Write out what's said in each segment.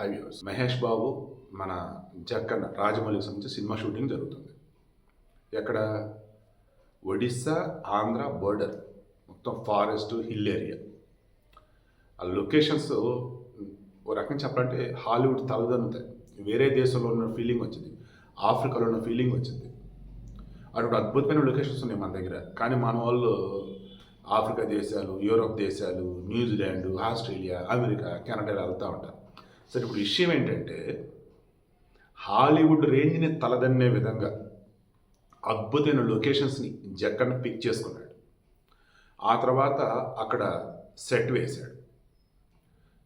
High viewers Mahesh Babu మన జక్కన్న రాజమౌళికి సంబంధించి cinema shooting జరుగుతుంది. ఎక్కడ? ఒడిస్సా ఆంధ్ర బోర్డర్. మొత్తం ఫారెస్ట్ హిల్ ఏరియా. ఆ లొకేషన్స్ ఓ రకం చెప్పాలంటే హాలీవుడ్ తలదన్నుతాయి వేరే దేశంలో ఉన్న ఫీలింగ్ వచ్చింది. ఆఫ్రికాలో ఉన్న ఫీలింగ్ వచ్చింది. అటువంటి అద్భుతమైన లొకేషన్స్ ఉన్నాయి మన దగ్గర. కానీ మన వాళ్ళు ఆఫ్రికా దేశాలు యూరోప్ దేశాలు న్యూజిలాండ్ ఆస్ట్రేలియా అమెరికా కెనడా వెళ్తూ ఉంటారు. సరే ఇప్పుడు విషయం ఏంటంటే హాలీవుడ్ రేంజ్ని తలదన్నే విధంగా అద్భుతమైన లొకేషన్స్ని జక్కన్న పిక్ చేసుకున్నాడు. ఆ తర్వాత అక్కడ సెట్ వేశాడు.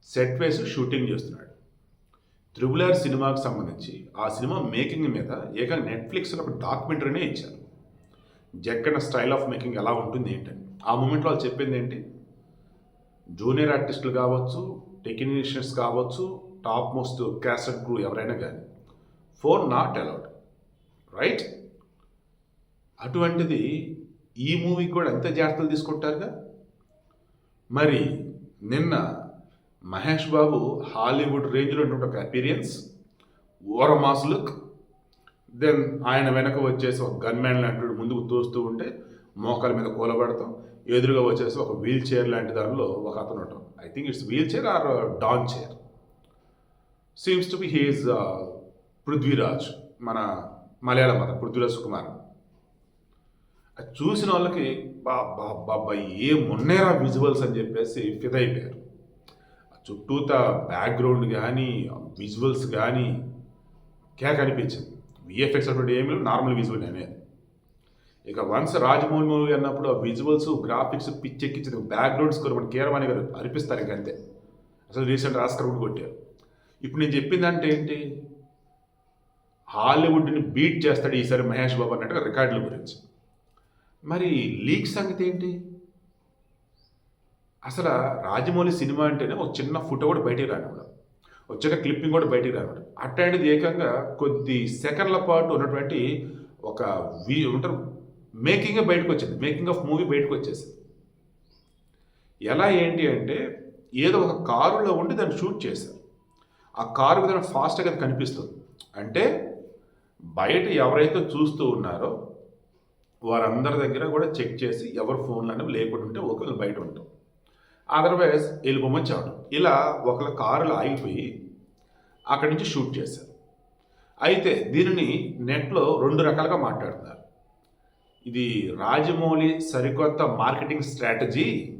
సెట్ వేసి షూటింగ్ చేస్తున్నాడు. త్రిబుల్ ఆర్ సినిమాకి సంబంధించి ఆ సినిమా మేకింగ్ మీద ఏకంగా నెట్ఫ్లిక్స్లో ఒక డాక్యుమెంటరీనే ఇచ్చారు. జక్కన్న స్టైల్ ఆఫ్ మేకింగ్ ఎలా ఉంటుంది ఏంటని. ఆ మూమెంట్లో వాళ్ళు చెప్పింది ఏంటి? జూనియర్ ఆర్టిస్టులు కావచ్చు టెక్నీషియన్స్ కావచ్చు టాప్ మోస్ట్ క్యాసెట్ క్రూ ఎవరైనా కానీ ఫోన్ నాట్ అలౌడ్ రైట్ అటువంటిది ఈ మూవీకి కూడా ఎంత జాగ్రత్తలు తీసుకుంటారుగా? మరి నిన్న మహేష్ బాబు హాలీవుడ్ రేంజ్లో ఉన్నటువంటి ఒక అపీరియన్స్ ఓరమాస్ లుక్. దెన్ ఆయన వెనక వచ్చేసి ఒక గన్మ్యాన్ లాంటి ముందుకు తోస్తూ ఉంటే మోకాల మీద కూలబడతాం. ఎదురుగా వచ్చేసి ఒక వీల్ చైర్ లాంటి దానిలో ఒక అతను ఉండటం I think it's wheelchair or don chair seems to be he's Prithviraj మన మలయాళం అతను పృథ్వీరాజ్ కుమార్ అది చూసిన వాళ్ళకి బాబా బాబా ఏ మొన్నేరా విజువల్స్ అని చెప్పేసి ఫిదా అయిపోయారు. చుట్టూత బ్యాక్గ్రౌండ్ కానీ విజువల్స్ కానీ కేక్ అనిపించింది. విఎఫ్ఎక్స్ అటువంటి ఏమి నార్మల్ విజువల్ అనే ఇక వన్స్ రాజమౌళి మూవీ అన్నప్పుడు ఆ విజువల్స్ గ్రాఫిక్స్ పిచ్చెక్కించింది. బ్యాక్గ్రౌండ్ స్కోర్ మన కీరవాణి గారు అనిపిస్తారు ఇంకంతే. అసలు రీసెంట్ ఆస్కర్ కూడా కొట్టారు. ఇప్పుడు నేను చెప్పిందంటే ఏంటి? హాలీవుడ్ని బీట్ చేస్తాడు ఈసారి మహేష్ బాబు అన్నట్టుగా రికార్డుల గురించి. మరి లీక్ సంగతి ఏంటి? అసలు రాజమౌళి సినిమా అంటేనే ఒక చిన్న ఫోటో కూడా బయటికి రానివ్వడం ఒక క్లిప్పింగ్ కూడా బయటికి రానివ్వడం అట్లాంటిది ఏకంగా కొద్ది సెకండ్ల పాటు ఉన్నటువంటి ఒక వీ ఉంటారు మేకింగ్ బయటకు వచ్చింది. మేకింగ్ ఆఫ్ మూవీ బయటకు వచ్చేసింది. ఎలా ఏంటి అంటే ఏదో ఒక కారులో ఉండి దాన్ని షూట్ చేశారు. ఆ కారు మీద ఫాస్ట్గా అది కనిపిస్తుంది. అంటే బయట ఎవరైతే చూస్తూ ఉన్నారో వారందరి దగ్గర కూడా చెక్ చేసి ఎవరు ఫోన్లు అనేవి లేకుండా ఉంటే ఒకళ్ళు బయట ఉంటాం. అదర్వైజ్ వెళ్ళిపోమని చెప్పడం. ఇలా ఒకళ్ళ కారులో ఆగిపోయి అక్కడి నుంచి షూట్ చేశారు. అయితే దీనిని నెట్లో రెండు రకాలుగా మాట్లాడుతున్నారు. ఇది రాజమౌళి సరికొత్త మార్కెటింగ్ స్ట్రాటజీ.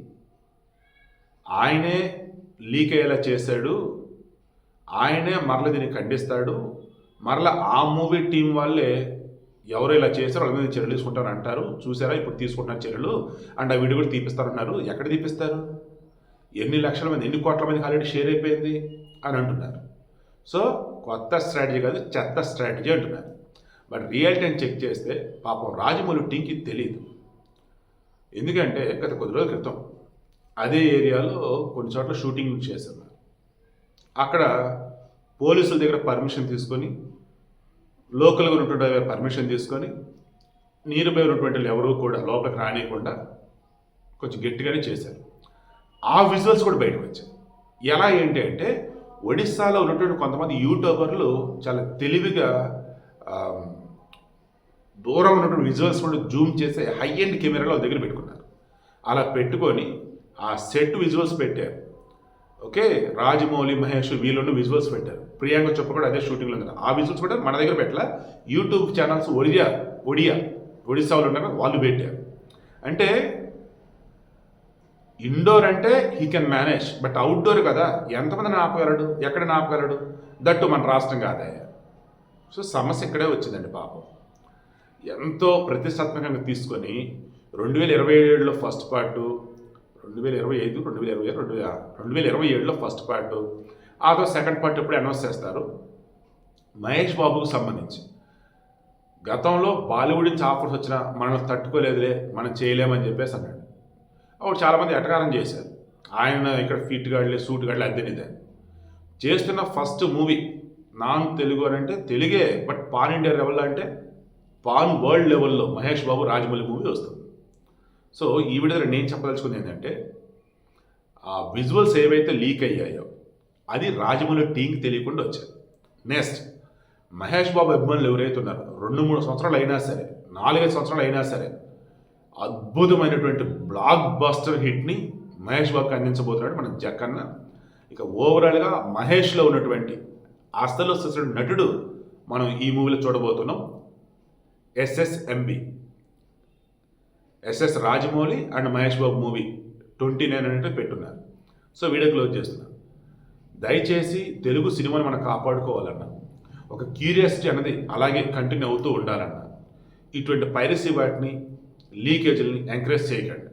ఆయనే లీక్ అయ్యేలా చేశాడు. ఆయనే మరల దీన్ని ఖండిస్తాడు. మరల ఆ మూవీ టీం వాళ్ళే ఎవరు ఇలా చేశారో వాళ్ళ మీద చర్యలు తీసుకుంటారు అంటారు. చూసారా? ఇప్పుడు తీసుకుంటున్నారు చర్యలు. అండ్ ఆ వీడియో కూడా తీపిస్తారన్నారు ఎక్కడ తీపిస్తారు? ఎన్ని లక్షల మంది ఎన్ని కోట్ల మందికి ఆల్రెడీ షేర్ అయిపోయింది? అని అంటున్నారు. సో కొత్త స్ట్రాటజీ కాదు చెత్త స్ట్రాటజీ అంటున్నారు. బట్ రియల్ టైం చెక్ చేస్తే పాపం రాజమౌళి టీంకి తెలియదు ఎందుకంటే గత కొద్ది రోజుల క్రితం అదే ఏరియాలో కొన్ని చోట్ల షూటింగ్ చేశారు. అక్కడ పోలీసుల దగ్గర పర్మిషన్ తీసుకొని లోకల్గా ఉన్నటువంటి పర్మిషన్ తీసుకొని నీరుపై ఉన్నటువంటి వాళ్ళు ఎవరూ కూడా లోపలికి రానియకుండా కొంచెం గట్టిగానే చేశారు. ఆ విజువల్స్ కూడా బయటకు వచ్చాయి. ఎలా ఏంటి అంటే ఒడిస్సాలో ఉన్నటువంటి కొంతమంది యూట్యూబర్లు చాలా తెలివిగా దూరం ఉన్నటువంటి విజువల్స్ కూడా జూమ్ చేసే హై ఎండ్ కెమెరాలో దగ్గర పెట్టుకున్నారు. అలా పెట్టుకొని ఆ సెట్ విజువల్స్ పెట్టారు. ఓకే? రాజమౌళి మహేష్ వీళ్ళు విజువల్స్ పెట్టారు. ప్రియాంక చొప్ప కూడా అదే షూటింగ్లో ఉంది ఆ విజువల్స్ కూడా మన దగ్గర పెట్టాల. యూట్యూబ్ ఛానల్స్ ఒడియా ఒడియా ఒడిస్సా వాళ్ళు ఉన్నారు? వాళ్ళు పెట్టారు. అంటే ఇండోర్ అంటే he can manage but outdoor కదా ఎంతమందిని ఆపగలడు ఎక్కడ ఆపగలడు దట్టు మన రాష్ట్రం కాదే. సో సమస్య ఇక్కడే వచ్చిందండి పాపం. ఎంతో ప్రతిష్టాత్మకంగా తీసుకొని రెండు వేల ఇరవై ఏడులో ఫస్ట్ పార్టు రెండు వేల ఇరవై ఐదు రెండు వేల ఇరవై రెండు వేల రెండు వేల ఇరవై ఏడులో ఫస్ట్ పార్టు ఆ తర్వాత సెకండ్ పార్ట్ ఎప్పుడు అనౌన్స్ చేస్తారు? మహేష్ బాబుకు సంబంధించి. గతంలో బాలీవుడ్ నుంచి ఆఫర్స్ వచ్చినా మనం తట్టుకోలేదులే మనం చేయలేమని చెప్పేసి అన్నాడు. అప్పుడు చాలామంది ఎటకారం చేశారు. ఆయన ఇక్కడ ఫిట్ గాడ్లే సూట్ గాడ్లే అద్దెనిదే చేస్తున్న ఫస్ట్ మూవీ నాన్ తెలుగు అని అంటే తెలుగే బట్ పాన్ ఇండియా లెవెల్లో అంటే పాన్ వరల్డ్ లెవెల్లో మహేష్ బాబు రాజమౌళి మూవీ వస్తుంది. సో ఈ విధంగా నేను చెప్పదలుచుకుంది ఏంటంటే ఆ విజువల్స్ ఏవైతే లీక్ అయ్యాయో అది రాజమౌళి టీంకి తెలియకుండా వచ్చాయి. నెక్స్ట్ మహేష్ బాబు అభిమానులు ఎవరైతే ఉన్నారో రెండు మూడు సంవత్సరాలు అయినా సరే నాలుగైదు సంవత్సరాలు అయినా సరే అద్భుతమైనటువంటి బ్లాక్ బాస్టర్ హిట్ని మహేష్ బాబుకి అందించబోతున్నాడు మన జక్కన్న ఇక ఓవరాల్గా మహేష్లో ఉన్నటువంటి అస్తలో నటుడు మనం ఈ మూవీలో చూడబోతున్నాం. SSMB SS Rajamouli and Mahesh Babu movie twenty nine అనేది పెట్టున్నారు. సో వీడియో క్లోజ్ చేస్తున్నాను దయచేసి తెలుగు సినిమాని మనం కాపాడుకోవాలన్న ఒక క్యూరియాసిటీ అన్నది అలాగే కంటిన్యూ అవుతూ ఉండాలన్న ఇటువంటి పైరసీ వాటిని లీకేజీలని ఎంకరేజ్ చేయకండి.